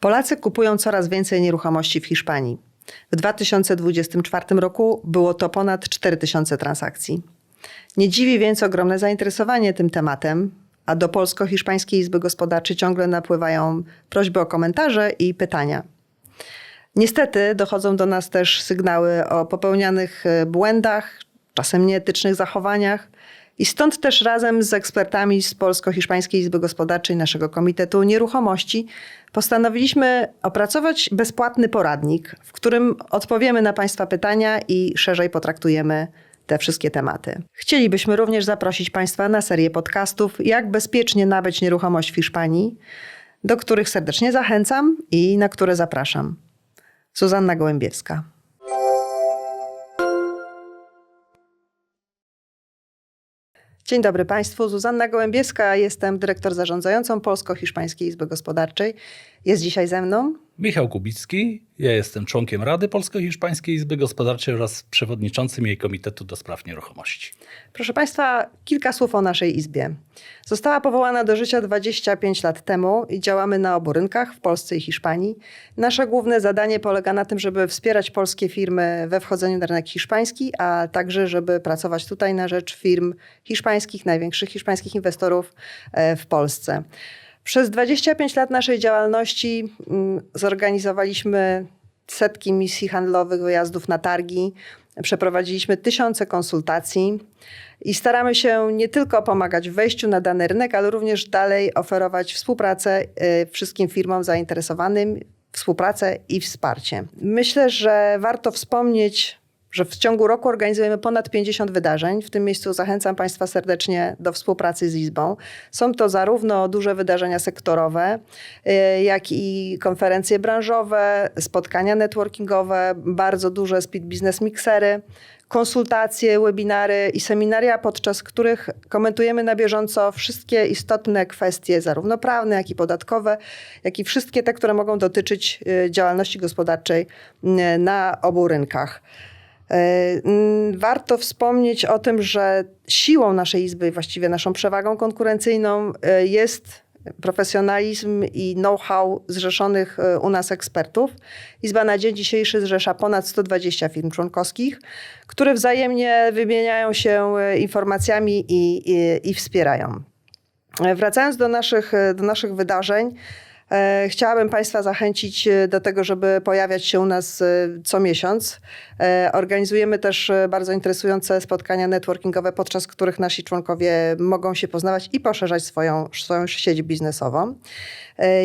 Polacy kupują coraz więcej nieruchomości w Hiszpanii. W 2024 roku było to ponad 4000 transakcji. Nie dziwi więc ogromne zainteresowanie tym tematem, a do Polsko-Hiszpańskiej Izby Gospodarczej ciągle napływają prośby o komentarze i pytania. Niestety dochodzą do nas też sygnały o popełnianych e, błędach, czasem nieetycznych zachowaniach. I stąd też razem z ekspertami z Polsko-Hiszpańskiej Izby Gospodarczej naszego Komitetu Nieruchomości postanowiliśmy opracować bezpłatny poradnik, w którym odpowiemy na Państwa pytania i szerzej potraktujemy te wszystkie tematy. Chcielibyśmy również zaprosić Państwa na serię podcastów Jak bezpiecznie nabyć nieruchomość w Hiszpanii, do których serdecznie zachęcam i na które zapraszam. Zuzanna Gołębiewska. Dzień dobry Państwu. Zuzanna Gołębiewska, jestem dyrektor zarządzającą Polsko-Hiszpańskiej Izby Gospodarczej. Jest dzisiaj ze mną Michał Kubicki, ja jestem członkiem Rady Polsko-Hiszpańskiej Izby Gospodarczej oraz przewodniczącym jej Komitetu do Spraw Nieruchomości. Proszę Państwa, kilka słów o naszej Izbie. Została powołana do życia 25 lat temu i działamy na obu rynkach, w Polsce i Hiszpanii. Nasze główne zadanie polega na tym, żeby wspierać polskie firmy we wchodzeniu na rynek hiszpański, a także żeby pracować tutaj na rzecz firm hiszpańskich, największych hiszpańskich inwestorów e, w Polsce. Przez 25 lat naszej działalności mm, zorganizowaliśmy setki misji handlowych, wyjazdów na targi, przeprowadziliśmy tysiące konsultacji i staramy się nie tylko pomagać w wejściu na dany rynek, ale również dalej oferować współpracę y, wszystkim firmom zainteresowanym, współpracę i wsparcie. Myślę, że warto wspomnieć że w ciągu roku organizujemy ponad 50 wydarzeń. W tym miejscu zachęcam Państwa serdecznie do współpracy z Izbą. Są to zarówno duże wydarzenia sektorowe, y, jak i konferencje branżowe, spotkania networkingowe, bardzo duże speed business mixery, konsultacje, webinary i seminaria, podczas których komentujemy na bieżąco wszystkie istotne kwestie, zarówno prawne, jak i podatkowe, jak i wszystkie te, które mogą dotyczyć y, działalności gospodarczej na obu rynkach. E, warto wspomnieć o tym, że siłą naszej izby, właściwie naszą przewagą konkurencyjną e, jest profesjonalizm i know-how zrzeszonych e, u nas ekspertów. Izba na dzień dzisiejszy zrzesza ponad 120 firm członkowskich, które wzajemnie wymieniają się informacjami i, i, i wspierają. Wracając do naszych, do naszych wydarzeń, chciałabym Państwa zachęcić e, do tego, żeby pojawiać się u nas e, co miesiąc. Organizujemy też bardzo interesujące spotkania networkingowe, podczas których nasi członkowie mogą się poznawać i poszerzać swoją, swoją sieć biznesową.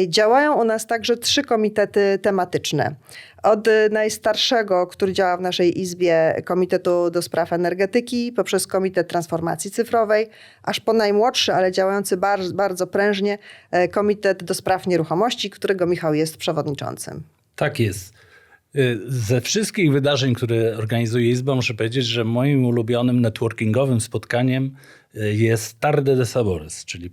Działają u nas także trzy komitety tematyczne. Od najstarszego, który działa w naszej izbie, Komitetu do Spraw Energetyki, poprzez Komitet Transformacji Cyfrowej, aż po najmłodszy, ale działający bardzo, bardzo prężnie, Komitet do Spraw Nieruchomości, którego Michał jest przewodniczącym. Tak jest. Ze wszystkich wydarzeń, które organizuje Izba, muszę powiedzieć, że moim ulubionym networkingowym spotkaniem jest Tarde de Sabores, czyli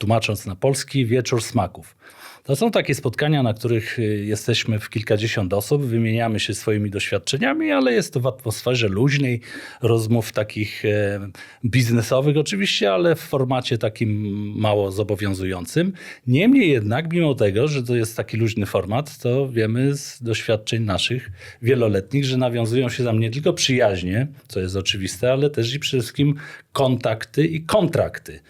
tłumacząc na polski wieczór smaków. To są takie spotkania, na których y, jesteśmy w kilkadziesiąt osób, wymieniamy się swoimi doświadczeniami, ale jest to w atmosferze luźnej, rozmów takich e, biznesowych oczywiście, ale w formacie takim mało zobowiązującym. Niemniej jednak, mimo tego, że to jest taki luźny format, to wiemy z doświadczeń naszych wieloletnich, że nawiązują się tam nie tylko przyjaźnie, co jest oczywiste, ale też i przede wszystkim kontakty i kontrakty.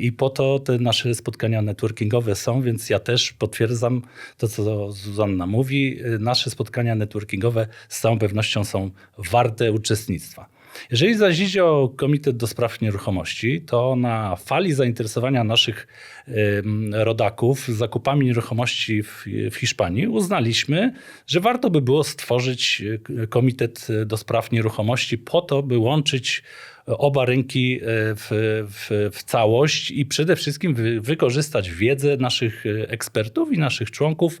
I po to te nasze spotkania networkingowe są, więc ja też potwierdzam to, co Zuzanna mówi. Nasze spotkania networkingowe z całą pewnością są warte uczestnictwa. Jeżeli zaś idzie o Komitet do Spraw Nieruchomości, to na fali zainteresowania naszych rodaków zakupami nieruchomości w, Hiszpanii uznaliśmy, że warto by było stworzyć e, Komitet do Spraw Nieruchomości po to, by łączyć oba rynki e, w, w, w całość i przede wszystkim wy, wykorzystać wiedzę naszych e, ekspertów i naszych członków,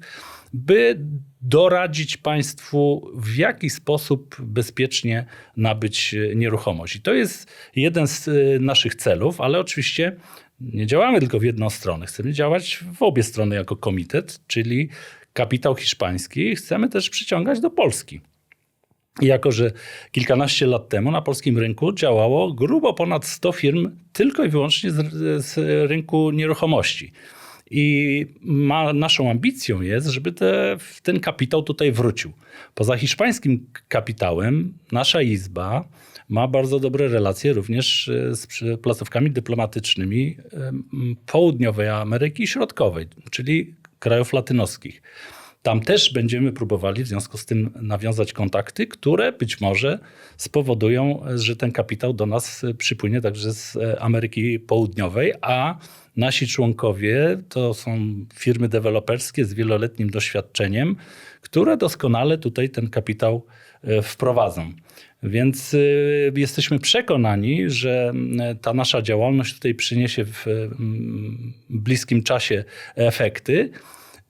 by doradzić Państwu, w jaki sposób bezpiecznie nabyć e, nieruchomość. I to jest jeden z naszych celów, ale oczywiście nie działamy tylko w jedną stronę. Chcemy działać w obie strony jako komitet, czyli kapitał hiszpański chcemy też przyciągać do Polski. Jako, że kilkanaście lat temu na polskim rynku działało grubo ponad 100 firm tylko i wyłącznie z, z rynku nieruchomości. I ma, naszą ambicją jest, żeby te, ten kapitał tutaj wrócił. Poza hiszpańskim kapitałem, nasza izba ma bardzo dobre relacje również e, z placówkami dyplomatycznymi em, południowej Ameryki Środkowej, czyli krajów latynoskich. Tam też będziemy próbowali w związku z tym nawiązać kontakty, które być może spowodują, że ten kapitał do nas e, przypłynie także z e, Ameryki Południowej, a nasi członkowie to są firmy deweloperskie z wieloletnim doświadczeniem, które doskonale tutaj ten kapitał e, wprowadzą. Więc y, jesteśmy przekonani, że ta nasza działalność tutaj przyniesie w bliskim czasie efekty.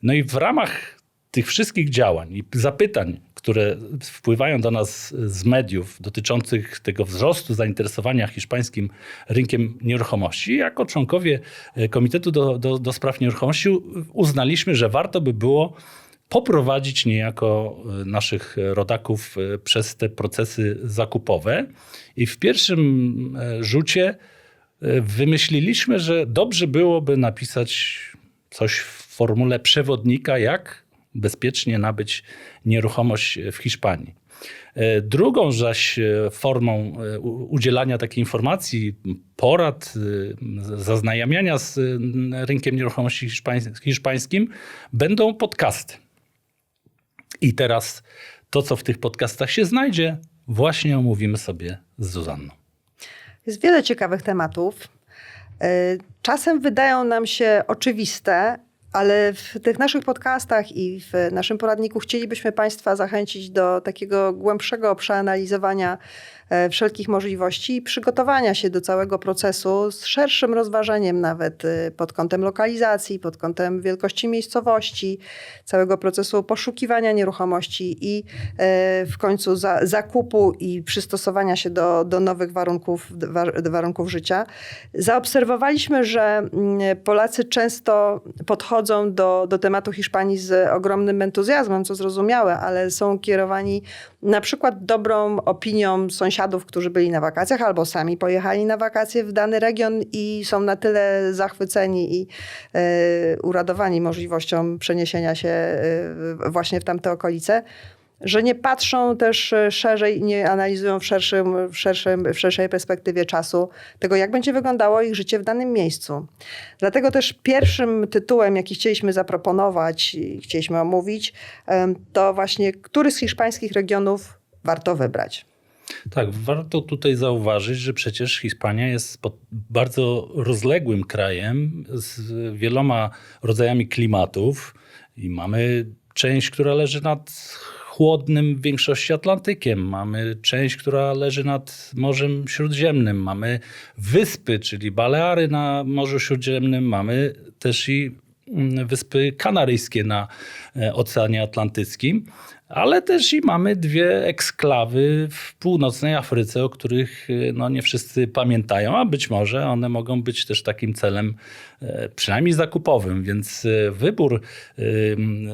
No i w ramach tych wszystkich działań i zapytań, które wpływają do nas z mediów dotyczących tego wzrostu zainteresowania hiszpańskim rynkiem nieruchomości, jako członkowie e, Komitetu do, do, do Spraw Nieruchomości uznaliśmy, że warto by było poprowadzić niejako e, naszych rodaków e, przez te procesy zakupowe. I w pierwszym rzucie wymyśliliśmy, że dobrze byłoby napisać coś w formule przewodnika, jak bezpiecznie nabyć nieruchomość w Hiszpanii. E, Drugą zaś e, formą e, udzielania takiej informacji, porad, zaznajamiania z rynkiem nieruchomości hiszpań- hiszpańskim będą podcasty. I teraz to, co w tych podcastach się znajdzie, właśnie omówimy sobie z Zuzanną. Jest wiele ciekawych tematów. Czasem wydają nam się oczywiste, ale w tych naszych podcastach i w naszym poradniku chcielibyśmy Państwa zachęcić do takiego głębszego przeanalizowania wszelkich możliwości i przygotowania się do całego procesu z szerszym rozważeniem, nawet y, pod kątem lokalizacji, pod kątem wielkości miejscowości, całego procesu poszukiwania nieruchomości i e, w końcu za, zakupu i przystosowania się do, do nowych warunków, wa- warunków życia. Zaobserwowaliśmy, że mm, Polacy często podchodzą do, do tematu Hiszpanii z ogromnym entuzjazmem, co zrozumiałe, ale są kierowani na przykład dobrą opinią sąsiadów, którzy byli na wakacjach albo sami pojechali na wakacje w dany region i są na tyle zachwyceni i e, uradowani możliwością przeniesienia się e, właśnie w tamte okolice, że nie patrzą też e, szerzej i nie analizują w, szerszym, w, szerszym, w szerszej perspektywie czasu tego, jak będzie wyglądało ich życie w danym miejscu. Dlatego też pierwszym tytułem, jaki chcieliśmy zaproponować i chcieliśmy omówić, to właśnie, który z hiszpańskich regionów warto wybrać. Tak, warto tutaj zauważyć, że przecież Hiszpania jest bardzo rozległym krajem z wieloma rodzajami klimatów i mamy część, która leży nad chłodnym w większości Atlantykiem, mamy część, która leży nad Morzem Śródziemnym, mamy wyspy, czyli Baleary na Morzu Śródziemnym, mamy też i wyspy kanaryjskie na e, Oceanie Atlantyckim, ale też i mamy dwie eksklawy w północnej Afryce, o których e, no, nie wszyscy pamiętają, a być może one mogą być też takim celem e, przynajmniej zakupowym, więc wybór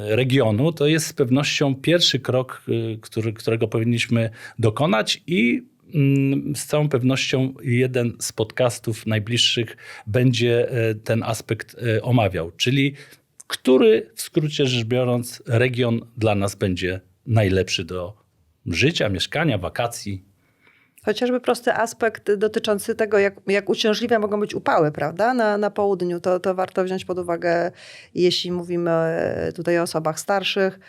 regionu to jest z pewnością pierwszy krok, który, którego powinniśmy dokonać i mm, z całą pewnością jeden z podcastów najbliższych będzie e, ten aspekt e, omawiał, czyli który w skrócie rzecz biorąc region dla nas będzie najlepszy do życia, mieszkania, wakacji. Chociażby prosty aspekt dotyczący tego, jak, jak uciążliwe mogą być upały, prawda, na, na południu, to, to warto wziąć pod uwagę, jeśli mówimy e, tutaj o osobach starszych,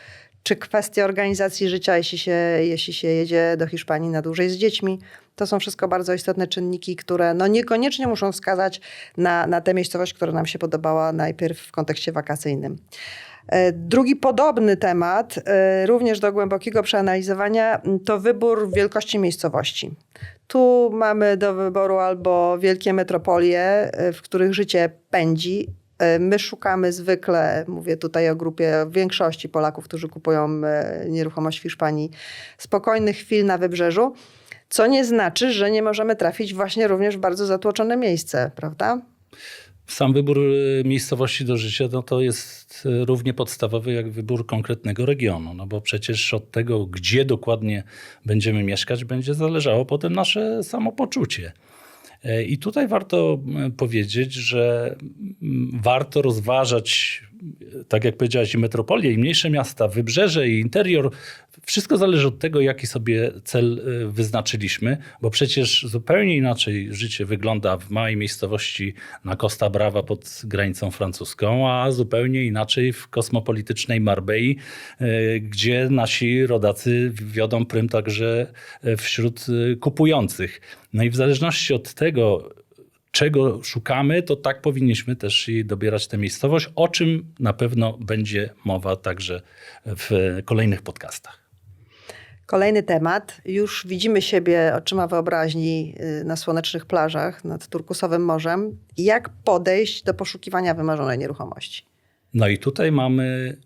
czy kwestie organizacji życia, jeśli się, jeśli się jedzie do Hiszpanii na dłużej z dziećmi. To są wszystko bardzo istotne czynniki, które no niekoniecznie muszą wskazać na, na tę miejscowość, która nam się podobała najpierw w kontekście wakacyjnym. E, Drugi podobny temat, e, również do głębokiego przeanalizowania, to wybór wielkości miejscowości. Tu mamy do wyboru albo wielkie metropolie, e, w których życie pędzi. E, My szukamy zwykle, mówię tutaj o grupie większości Polaków, którzy kupują e, nieruchomość w Hiszpanii, spokojnych chwil na wybrzeżu, co nie znaczy, że nie możemy trafić właśnie również w bardzo zatłoczone miejsce, prawda? Sam wybór y, miejscowości do życia no to jest równie podstawowy jak wybór konkretnego regionu, no bo przecież od tego, gdzie dokładnie będziemy mieszkać, będzie zależało potem nasze samopoczucie. E, I tutaj warto m, powiedzieć, że m, warto rozważać, e, tak jak powiedziałaś, i metropolie, i mniejsze miasta, wybrzeże, i interior. Wszystko zależy od tego, jaki sobie cel e, wyznaczyliśmy, bo przecież zupełnie inaczej życie wygląda w małej miejscowości na Costa Brava pod granicą francuską, a zupełnie inaczej w kosmopolitycznej Marbei, e, gdzie nasi rodacy wiodą prym także e, wśród kupujących. No i w zależności od tego, czego szukamy, to tak powinniśmy też i dobierać tę miejscowość, o czym na pewno będzie mowa także w kolejnych podcastach. Kolejny temat. Już widzimy siebie oczyma wyobraźni y, na słonecznych plażach nad turkusowym morzem. Jak podejść do poszukiwania wymarzonej nieruchomości? No i tutaj mamy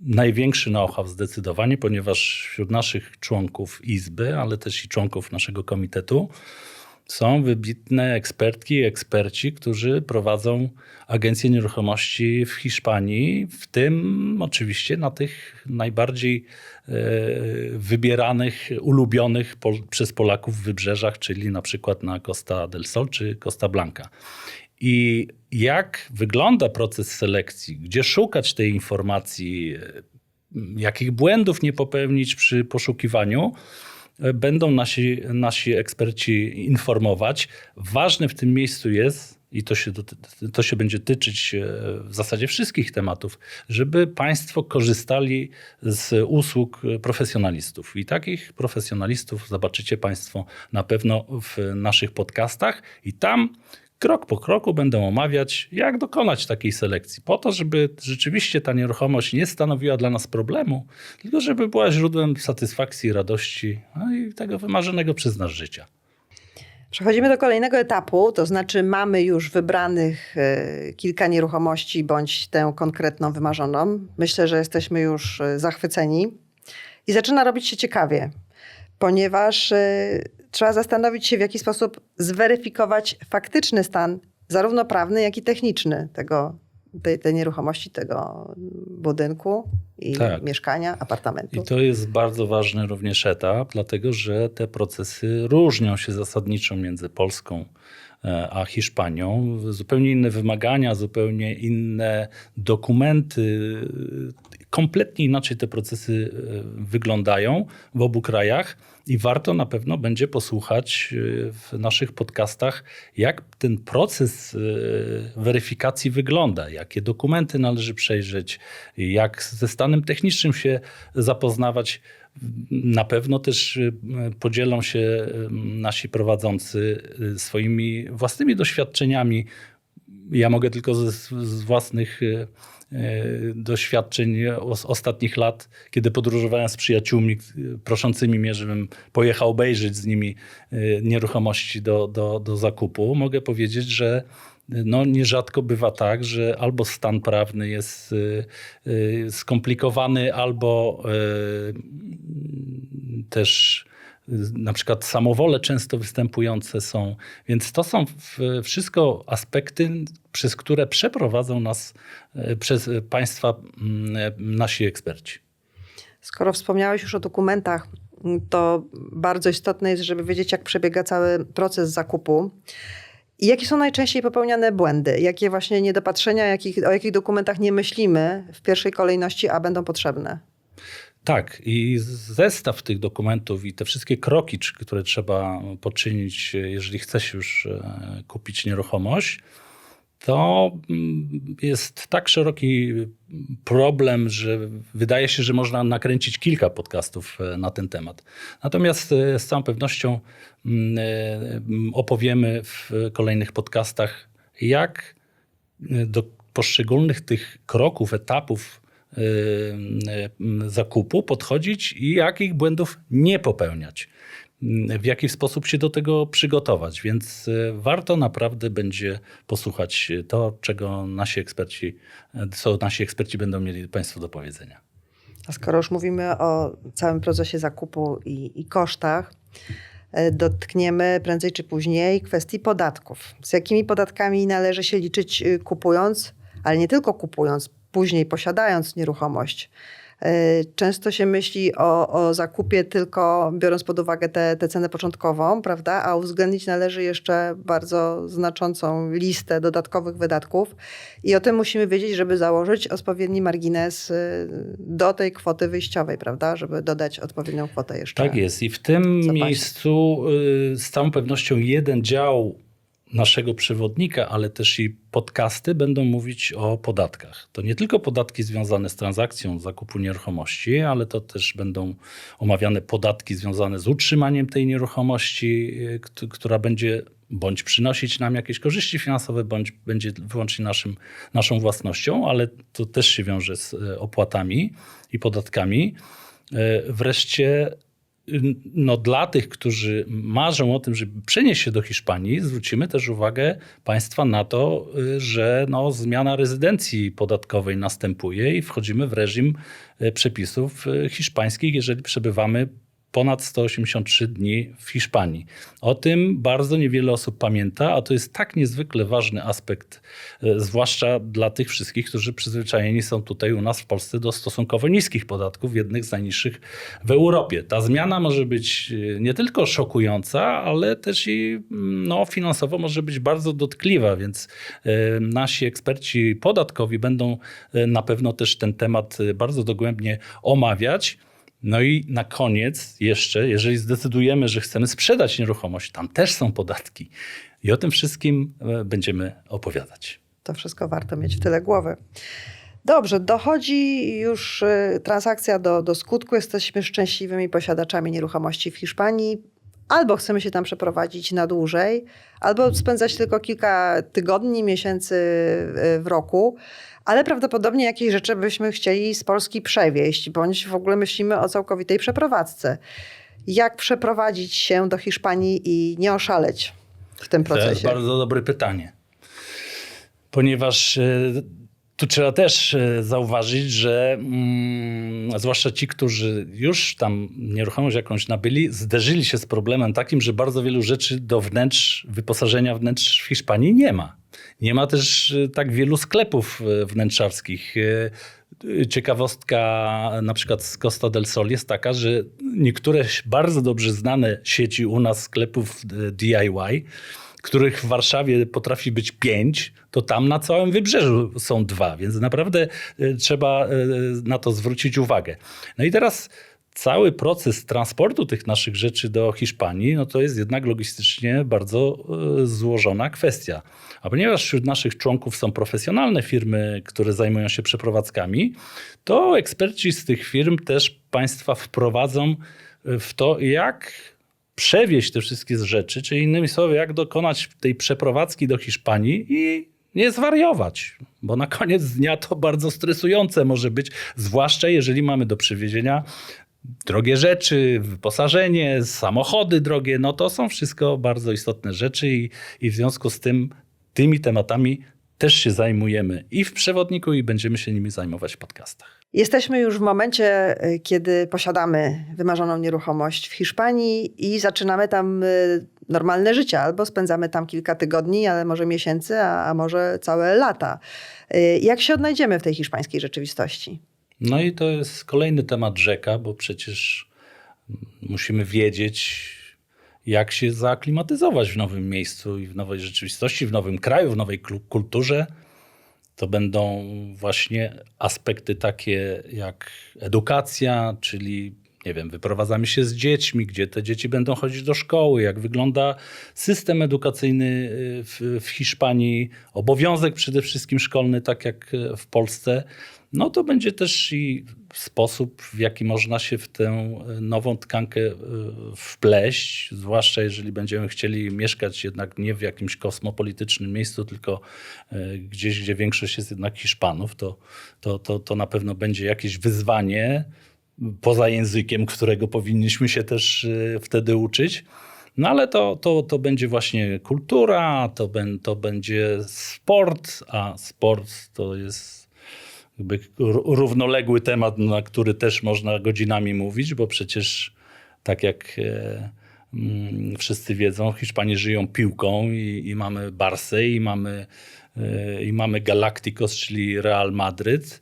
największy know-how zdecydowanie, ponieważ wśród naszych członków Izby, ale też i członków naszego komitetu są wybitne ekspertki i eksperci, którzy prowadzą agencje nieruchomości w Hiszpanii, w tym oczywiście na tych najbardziej e, wybieranych, ulubionych przez Polaków wybrzeżach, czyli na przykład na Costa del Sol czy Costa Blanca. I jak wygląda proces selekcji, gdzie szukać tej informacji, e, jakich błędów nie popełnić przy poszukiwaniu, będą nasi, nasi eksperci informować. Ważne w tym miejscu jest, i to się, to się będzie tyczyć e, w zasadzie wszystkich tematów, żeby Państwo korzystali z usług profesjonalistów. I takich profesjonalistów zobaczycie Państwo na pewno w naszych podcastach, i tam krok po kroku będą omawiać, jak dokonać takiej selekcji, po to, żeby rzeczywiście ta nieruchomość nie stanowiła dla nas problemu, tylko żeby była źródłem satysfakcji, radości no i tego wymarzonego przez nas życia. Przechodzimy do kolejnego etapu, to znaczy mamy już wybranych e, kilka nieruchomości bądź tę konkretną wymarzoną. Myślę, że jesteśmy już e, zachwyceni i zaczyna robić się ciekawie, ponieważ e, trzeba zastanowić się, w jaki sposób zweryfikować faktyczny stan, zarówno prawny, jak i techniczny tego, tej, tej nieruchomości, tego budynku i Tak. mieszkania, apartamentu. I to jest bardzo ważny również etap, dlatego że te procesy różnią się zasadniczo między Polską e, a Hiszpanią. Zupełnie inne wymagania, zupełnie inne dokumenty. Kompletnie inaczej te procesy e, wyglądają w obu krajach. I warto na pewno będzie posłuchać e, w naszych podcastach, jak ten proces e, weryfikacji wygląda, jakie dokumenty należy przejrzeć, jak ze stanem technicznym się zapoznawać. Na pewno też e, podzielą się nasi prowadzący swoimi własnymi doświadczeniami. Ja mogę tylko z, z własnych doświadczeń z ostatnich lat, kiedy podróżowałem z przyjaciółmi e, proszącymi mnie, żebym pojechał obejrzeć z nimi e, nieruchomości do, do, do zakupu, mogę powiedzieć, że no, nierzadko bywa tak, że albo stan prawny jest skomplikowany, albo też na przykład samowole często występujące są. Więc to są wszystko aspekty, przez które przeprowadzą nas y, przez państwa mm, nasi eksperci. Skoro wspomniałeś już o dokumentach, to bardzo istotne jest, żeby wiedzieć, jak przebiega cały proces zakupu. I jakie są najczęściej popełniane błędy? Jakie właśnie niedopatrzenia, jakich, o jakich dokumentach nie myślimy w pierwszej kolejności, a będą potrzebne? Tak, i zestaw tych dokumentów i te wszystkie kroki, które trzeba poczynić, jeżeli chce się już e, kupić nieruchomość, to mm, jest tak szeroki problem, że wydaje się, że można nakręcić kilka podcastów e, na ten temat. Natomiast e, z całą pewnością mm, mm, opowiemy w kolejnych podcastach, jak do poszczególnych tych kroków, etapów zakupu podchodzić i jakich błędów nie popełniać. Y, W jaki sposób się do tego przygotować. Więc y, warto naprawdę będzie posłuchać to, czego nasi eksperci, co nasi eksperci będą mieli Państwu do powiedzenia. A skoro już mówimy o całym procesie zakupu i, i kosztach, dotkniemy prędzej czy później kwestii podatków. Z jakimi podatkami należy się liczyć y, kupując, ale nie tylko kupując, później posiadając nieruchomość, y, często się myśli o, o zakupie tylko biorąc pod uwagę tę tę cenę początkową, prawda? A uwzględnić należy jeszcze bardzo znaczącą listę dodatkowych wydatków i o tym musimy wiedzieć, żeby założyć odpowiedni margines y, do tej kwoty wyjściowej, prawda? Żeby dodać odpowiednią kwotę jeszcze. Tak jest. I w tym zapasie. miejscu y, z całą pewnością jeden dział naszego przewodnika, ale też i podcasty będą mówić o podatkach. To nie tylko podatki związane z transakcją zakupu nieruchomości, ale to też będą omawiane podatki związane z utrzymaniem tej nieruchomości, y, kt- która będzie bądź przynosić nam jakieś korzyści finansowe, bądź będzie wyłącznie naszym, naszą własnością, ale to też się wiąże z y, opłatami i podatkami. Y, Wreszcie no, dla tych, którzy marzą o tym, żeby przenieść się do Hiszpanii, zwrócimy też uwagę państwa na to, y, że no, zmiana rezydencji podatkowej następuje i wchodzimy w reżim y, przepisów y, hiszpańskich, jeżeli przebywamy ponad 183 dni w Hiszpanii. O tym bardzo niewiele osób pamięta, a to jest tak niezwykle ważny aspekt, e, zwłaszcza dla tych wszystkich, którzy przyzwyczajeni są tutaj u nas w Polsce do stosunkowo niskich podatków, jednych z najniższych w Europie. Ta zmiana może być e, nie tylko szokująca, ale też i mm, no, finansowo może być bardzo dotkliwa, więc e, nasi eksperci podatkowi będą na pewno też ten temat bardzo dogłębnie omawiać. No i na koniec jeszcze, jeżeli zdecydujemy, że chcemy sprzedać nieruchomość, tam też są podatki. I o tym wszystkim e, będziemy opowiadać. To wszystko warto mieć w tyle głowy. Dobrze, dochodzi już y, transakcja do, do skutku. Jesteśmy szczęśliwymi posiadaczami nieruchomości w Hiszpanii. Albo chcemy się tam przeprowadzić na dłużej, albo spędzać tylko kilka tygodni, miesięcy y, w roku, ale prawdopodobnie jakieś rzeczy byśmy chcieli z Polski przewieźć, bądź w ogóle myślimy o całkowitej przeprowadzce. Jak przeprowadzić się do Hiszpanii i nie oszaleć w tym To jest procesie? bardzo dobre pytanie. Ponieważ e, tu trzeba też e, zauważyć, że mm, zwłaszcza ci, którzy już tam nieruchomość jakąś nabyli, zderzyli się z problemem takim, że bardzo wielu rzeczy do wnętrz, wyposażenia wnętrz w Hiszpanii nie ma. Nie ma też e, tak wielu sklepów e, wnętrzarskich. Ciekawostka na przykład z Costa del Sol jest taka, że niektóre bardzo dobrze znane sieci u nas sklepów DIY, których w Warszawie potrafi być pięć, to tam na całym wybrzeżu są dwa, więc naprawdę e, trzeba e, na to zwrócić uwagę. No i teraz cały proces transportu tych naszych rzeczy do Hiszpanii, no to jest jednak logistycznie bardzo e, złożona kwestia. A ponieważ wśród naszych członków są profesjonalne firmy, które zajmują się przeprowadzkami, to eksperci z tych firm też Państwa wprowadzą w to, jak przewieźć te wszystkie rzeczy, czyli innymi słowy, jak dokonać tej przeprowadzki do Hiszpanii i nie zwariować, bo na koniec dnia to bardzo stresujące może być, zwłaszcza jeżeli mamy do przywiezienia drogie rzeczy, wyposażenie, samochody drogie, no to są wszystko bardzo istotne rzeczy i, i w związku z tym tymi tematami też się zajmujemy i w przewodniku i będziemy się nimi zajmować w podcastach. Jesteśmy już w momencie, y, kiedy posiadamy wymarzoną nieruchomość w Hiszpanii i zaczynamy tam y, normalne życie. Albo spędzamy tam kilka tygodni, ale może miesięcy, a, a może całe lata. Y, Jak się odnajdziemy w tej hiszpańskiej rzeczywistości? No i to jest kolejny temat rzeka, bo przecież musimy wiedzieć, jak się zaaklimatyzować w nowym miejscu i w nowej rzeczywistości, w nowym kraju, w nowej kulturze. To będą właśnie aspekty takie jak edukacja, czyli nie wiem, wyprowadzamy się z dziećmi, gdzie te dzieci będą chodzić do szkoły, jak wygląda system edukacyjny y, w, w Hiszpanii, obowiązek przede wszystkim szkolny, tak jak y, w Polsce. No to będzie też i sposób, w jaki można się w tę y, nową tkankę wpleść, zwłaszcza jeżeli będziemy chcieli mieszkać jednak nie w jakimś kosmopolitycznym miejscu, tylko gdzieś, gdzie większość jest jednak Hiszpanów, to, to, to, to na pewno będzie jakieś wyzwanie poza językiem, którego powinniśmy się też y, wtedy uczyć. No ale to, to, to będzie właśnie kultura, to, ben, to będzie sport, a sport to jest jakby równoległy temat, na który też można godzinami mówić, bo przecież tak jak e, mm, wszyscy wiedzą, Hiszpanie żyją piłką i, i mamy Barsę i mamy y, i mamy Galacticos, czyli Real Madryt.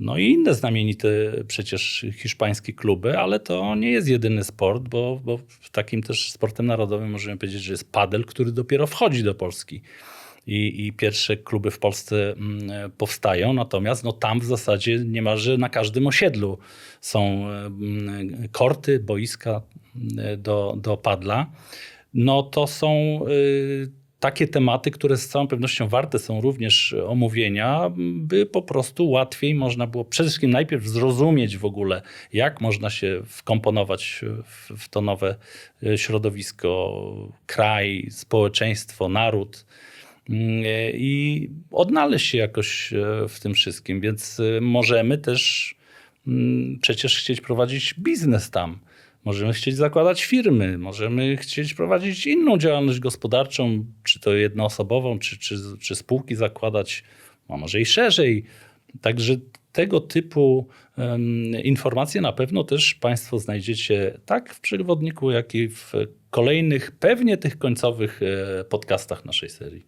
No i inne znamienite przecież hiszpańskie kluby, ale to nie jest jedyny sport, bo, bo takim też sportem narodowym możemy powiedzieć, że jest padel, który dopiero wchodzi do Polski. I, I pierwsze kluby w Polsce mm, powstają, natomiast no, tam w zasadzie niemalże na każdym osiedlu są mm, korty, boiska mm, do, do padla. No to są y, takie tematy, które z całą pewnością warte są również omówienia, by po prostu łatwiej można było przede wszystkim najpierw zrozumieć w ogóle, jak można się wkomponować w, to nowe y, środowisko, kraj, społeczeństwo, naród mm, i odnaleźć się jakoś e, w tym wszystkim. Więc możemy też mm, przecież chcieć prowadzić biznes tam. Możemy chcieć zakładać firmy, możemy chcieć prowadzić inną działalność gospodarczą, czy to jednoosobową, czy, czy, czy spółki zakładać, a może i szerzej. Także tego typu um, informacje na pewno też Państwo znajdziecie tak w przewodniku, jak i w kolejnych, pewnie tych końcowych e, podcastach naszej serii.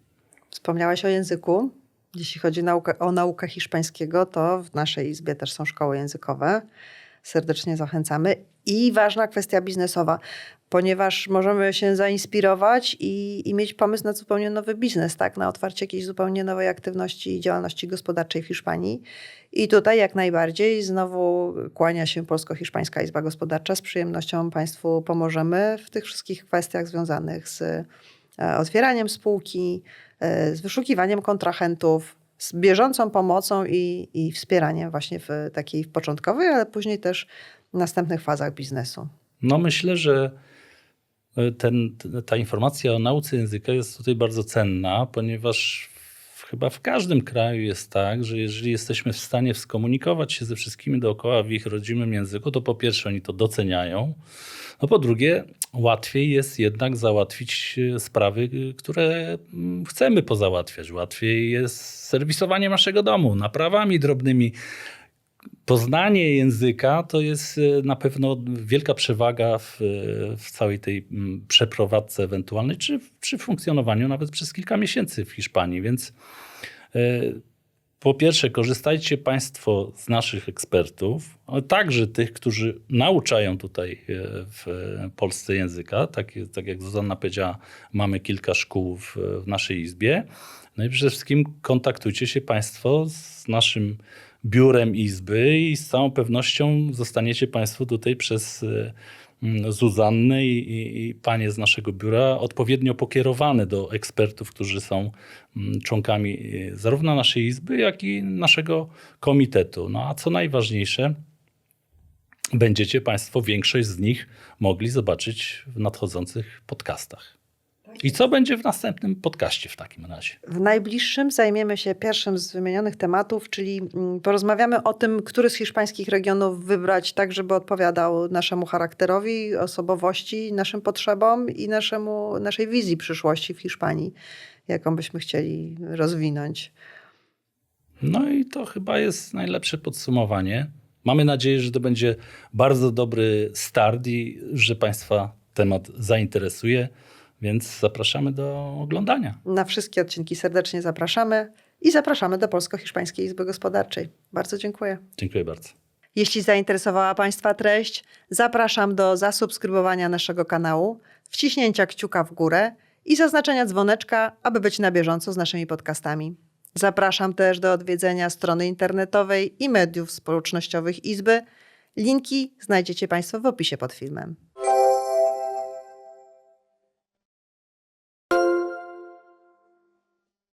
Wspomniałaś o języku. Jeśli chodzi o naukę hiszpańskiego, to w naszej izbie też są szkoły językowe. Serdecznie zachęcamy. I ważna kwestia biznesowa, ponieważ możemy się zainspirować i, i mieć pomysł na zupełnie nowy biznes, tak? na otwarcie jakiejś zupełnie nowej aktywności i działalności gospodarczej w Hiszpanii. I tutaj jak najbardziej znowu kłania się Polsko-Hiszpańska Izba Gospodarcza. Z przyjemnością Państwu pomożemy w tych wszystkich kwestiach związanych z e, otwieraniem spółki, e, z wyszukiwaniem kontrahentów, z bieżącą pomocą i, i wspieraniem właśnie w takiej początkowej, ale później też następnych fazach biznesu. No myślę, że e, ten, ta informacja o nauce języka jest tutaj bardzo cenna, ponieważ w, chyba w każdym kraju jest tak, że jeżeli jesteśmy w stanie skomunikować się ze wszystkimi dookoła w ich rodzimym języku, to po pierwsze oni to doceniają, no po drugie łatwiej jest jednak załatwić e, sprawy, które mm, chcemy pozałatwiać. Łatwiej jest serwisowanie naszego domu naprawami drobnymi, poznanie języka to jest e, na pewno wielka przewaga w, w całej tej mm, przeprowadzce ewentualnej, czy, czy funkcjonowaniu nawet przez kilka miesięcy w Hiszpanii. Więc e, po pierwsze, korzystajcie Państwo z naszych ekspertów, ale także tych, którzy nauczają tutaj e, w Polsce języka. Tak, tak jak Zuzanna powiedziała, mamy kilka szkół w, w naszej izbie. No i przede wszystkim kontaktujcie się Państwo z naszym biurem Izby i z całą pewnością zostaniecie Państwo tutaj przez Zuzannę i, i, i, panie z naszego biura odpowiednio pokierowane do ekspertów, którzy są członkami zarówno naszej Izby, jak i naszego komitetu. No a co najważniejsze, będziecie Państwo większość z nich mogli zobaczyć w nadchodzących podcastach. I co będzie w następnym podcaście w takim razie? W najbliższym zajmiemy się pierwszym z wymienionych tematów, czyli mm, porozmawiamy o tym, który z hiszpańskich regionów wybrać tak, żeby odpowiadał naszemu charakterowi, osobowości, naszym potrzebom i naszemu, naszej wizji przyszłości w Hiszpanii, jaką byśmy chcieli rozwinąć. No i to chyba jest najlepsze podsumowanie. Mamy nadzieję, że to będzie bardzo dobry start i że Państwa temat zainteresuje. Więc zapraszamy do oglądania. Na wszystkie odcinki serdecznie zapraszamy i zapraszamy do Polsko-Hiszpańskiej Izby Gospodarczej. Bardzo dziękuję. Dziękuję bardzo. Jeśli zainteresowała Państwa treść, zapraszam do zasubskrybowania naszego kanału, wciśnięcia kciuka w górę i zaznaczenia dzwoneczka, aby być na bieżąco z naszymi podcastami. Zapraszam też do odwiedzenia strony internetowej i mediów społecznościowych Izby. Linki znajdziecie Państwo w opisie pod filmem.